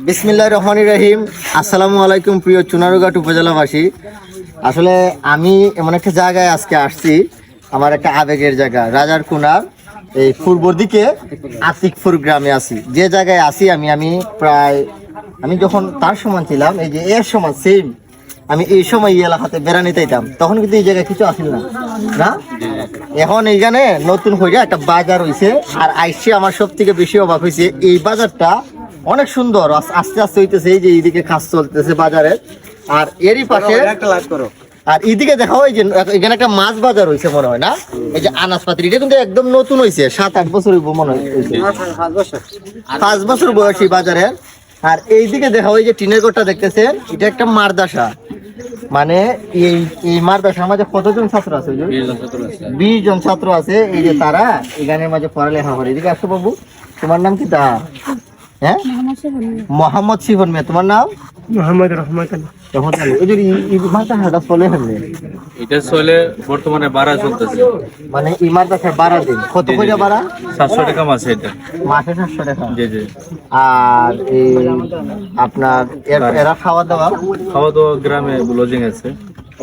বিসমিল্লাহ রহমান রহিম। আসসালামু আলাইকুম প্রিয় চুনারুঘাট উপজেলাবাসী। আসলে আমি এমন একটা জায়গায় আজকে আসছি, আমার একটা আবেগের জায়গা রাজার কুনার এই পূর্ব দিকে আতিকপুর গ্রামে আছি। যে জায়গায় আছি আমি আমি প্রায়, আমি যখন তার সমান ছিলাম, এই যে এর সমান সেম আমি এই সময় এলাকাতে বেড়ানিতে যেতাম তখন কিন্তু এই জায়গায় কিছু আসিল না। না? এখন এইখানে নতুন হইয়া একটা বাজার হইছে, আর আইসি আমার সব থেকে বেশি অবাক হয়েছে এই বাজারটা অনেক সুন্দর। আস্তে আস্তে হইতেছে এই যে এইদিকে কাজ চলতেছে বাজারে। আর এরই পাশে আর এইদিকে দেখা হয় যে এখানে একটা মাছ বাজার হইছে মনে হয় না? এই যে আনাজপাতি এটা কিন্তু একদম নতুন হইছে সাত আট বছর মনে হয় পাঁচ বছর। বয়সী বাজারে আর এইদিকে দেখা হয় যে টিনের ঘরটা দেখতেছেন এটা একটা মারদাসা। মানে এই এই মারদাসার মাঝে কতজন ছাত্র আছে বিশ জন ছাত্র আছে। এই যে তারা এখানের মাঝে পড়ালেখা করে। এদিকে আসো বাবু তোমার নাম কি? তা হ্যাঁ? মোহাম্মদ শিবন মিয়া। তোমার নাম? মোহাম্মদ রহমান এটা চলে বর্তমানে বাড়া চলতেছে। মানে এই মাদ্রাসার বাড়া দিন। কত করে বাড়া সাতশো টাকা মাসে এটা। মাসে সাতশো টাকা? জি জি। আর এই আপনার এর- খাওয়া দাওয়া? খাওয়া দাওয়া গ্রামে লজিং আছে।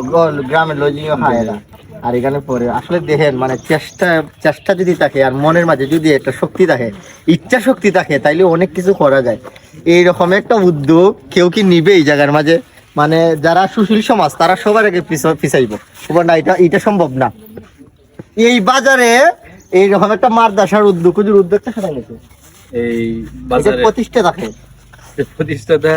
গ- গ্রামের লজিংও খায় এরা আর এখানে পরে আসলে দেখেন মানে চেষ্টা চেষ্টা যদি থাকে আর মনের মাঝে যদি একটা শক্তি থাকে ইচ্ছা শক্তি থাকে তাইলে অনেক কিছু করা যায়। এইরকম একটা উদ্যোগ কেউ কি নিবে এই জায়গার মাঝে? মানে যারা সুশীল সমাজ তারা সবার আগে পিছ- পিছাইব। না এটা এটা সম্ভব না। এই বাজারে এইরকম একটা মারদাসার উদ্যোগ উদ্যোগটা সেটা গেছে এই বাজারে প্রতিষ্ঠা থাকে। প্রতিষ্ঠাতা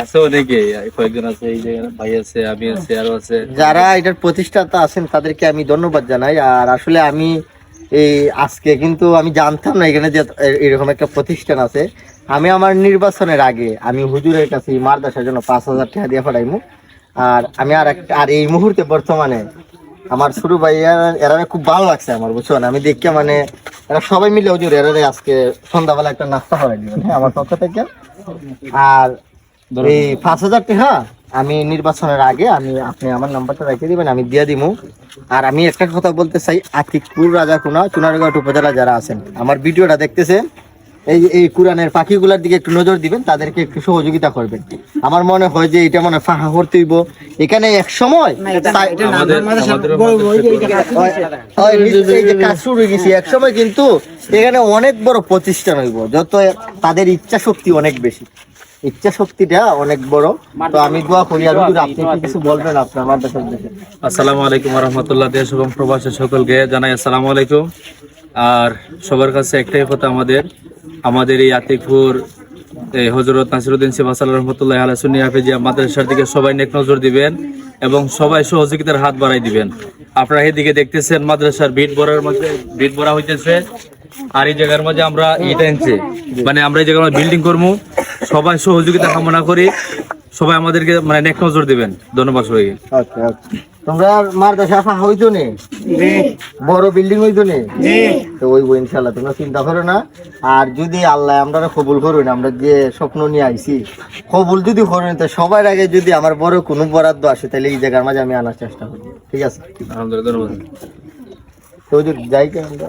আছে অনেকে, কয়েকজন আছে, এই যে ভাই আছে, আমি আছে, আরও আছে। যারা এটার প্রতিষ্ঠাতা আছেন, তাদেরকে আমি ধন্যবাদ জানাই। আর আসলে আমি এই আজকে কিন্তু আমি জানতাম না এখানে যে এরকম একটা প্রতিষ্ঠান আছে। আমি আমার নির্বাচনের আগে আমি হুজুরের কাছে মারদাসার জন্য পাঁচ হাজার টাকা দিয়ে পাঠাইমু। আর আমি আর একটা আর এই মুহূর্তে বর্তমানে আমার ছোট ভাই, এরা খুব ভালো লাগছে আমার বুঝছেন আমি দেখে মানে এরা সবাই মিলে হুজুর এরা আজকে সন্ধ্যাবেলা একটা নাস্তা করাই দিবেন হ্যাঁ আমার পক্ষ থেকে। আর এই পাঁচ হাজার টাকা আমি নির্বাচনের আগে আমি আপনি আমার নাম্বারটা রেখে দিবেন আমি দিয়ে দিব আর আমি একটা কথা বলতে চাই আতিকপুর রাজাকুনা চুনারঘাট উপজেলা যারা আছেন আমার ভিডিওটা দেখতেছেন এই এই কোরআনের পাখিগুলোর দিকে একটু নজর দিবেন তাদেরকে একটু সহযোগিতা করবেন। আমার মনে হয় যে এটা মনে হয় ফাঁকা করতে হইব। এখানে এক সময় আমাদের আমাদের ওই এই যে কাজ শুরু হয়ে গেছে এক সময় কিন্তু এখানে অনেক বড় প্রতিষ্ঠান হইব যত তাদের ইচ্ছা শক্তি অনেক বেশি। ইচ্ছা শক্তিটা অনেক বড়। তো আমি দোয়া করি আর হুজুর, আপনি কিছু বলবেন আপনার মাদ্রাসার উদ্দেশ্যে? আসসালামু আলাইকুম রহমতুল্লাহ দেশ এবং প্রবাসী সকলকে জানাই আসসালামু আলাইকুম। আর সবার কাছে একটাই কথা আমাদের আমাদের এই আতিকপুর এই হজরত নাসিরুদ্দিন সিবাসাল রহমতুল্লাহ আলাহ সুন্নি হাফিজিয়া মাদ্রাসার দিকে সবাই নেক নজর দিবেন এবং সবাই সহযোগিতার হাত বাড়াই দিবেন। আপনারা এদিকে দেখতেছেন মাদ্রাসার ভিট ভরার মধ্যে ভিট ভরা হইতেছে আর এই জায়গার মাঝে আমরা ইট আনছি। মানে আমরা এই জায়গায় বিল্ডিং করব সবাই সহযোগিতা কামনা করি। সবাই আমাদেরকে মানে নেক নজর দিবেন। ধন্যবাদ সবাইকে। আচ্ছা আচ্ছা। তোমরা মাদ্রাসা ফাঁকা হইতো নে? বড় বিল্ডিং হইতো নে? তো ওই বই ইনশাল্লাহ তোমরা চিন্তা করো না। আর যদি আল্লাহ আমরা কবুল করুন আমরা যে স্বপ্ন নিয়ে আইছি কবুল যদি করুন তো সবার আগে যদি আমার বড় কোনো বরাদ্দ আসে তাহলে এই জায়গার মাঝে আমি আনার চেষ্টা করি। ঠিক আছে? আলহামদুলিল্লাহ ধন্যবাদ। তো যাই কেন আমরা?